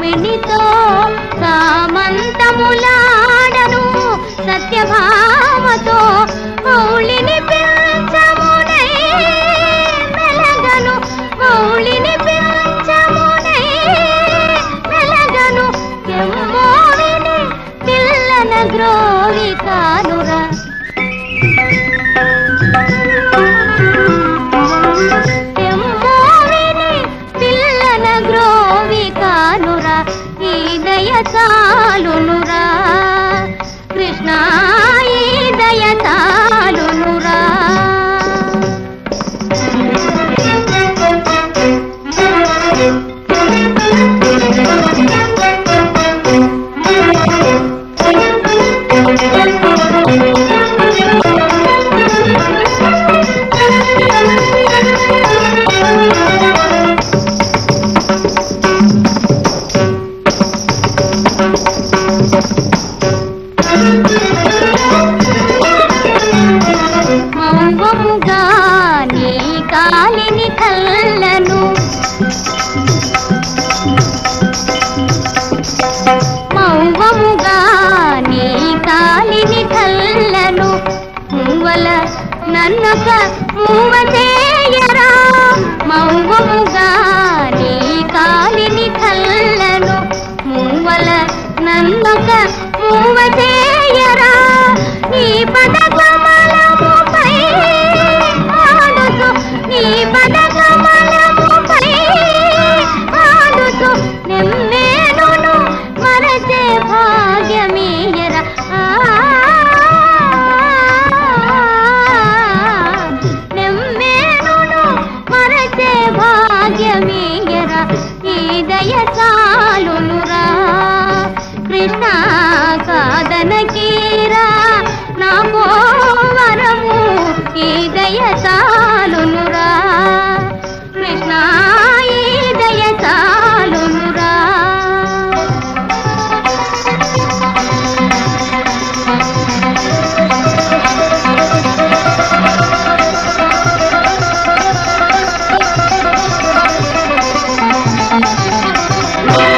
రుక్మిణితో సామంతములాడను సత్యభామతో మౌళిని పిల్చమునై మెలగను మౌళిని పిల్చమునై మెలగను. ఎమ్మోవిని పిల్లన ద్రోవి కానుర. చాలునురా వల నన్నొక మూవ చేయరా మౌనముగా నీ కాలిని కళ్ళను మూవల నన్నొక నీయరా ఈ దయ చాలునురా. కృష్ణ కాదనకీరా నా పోవరము ఈ దయ చాలునురా.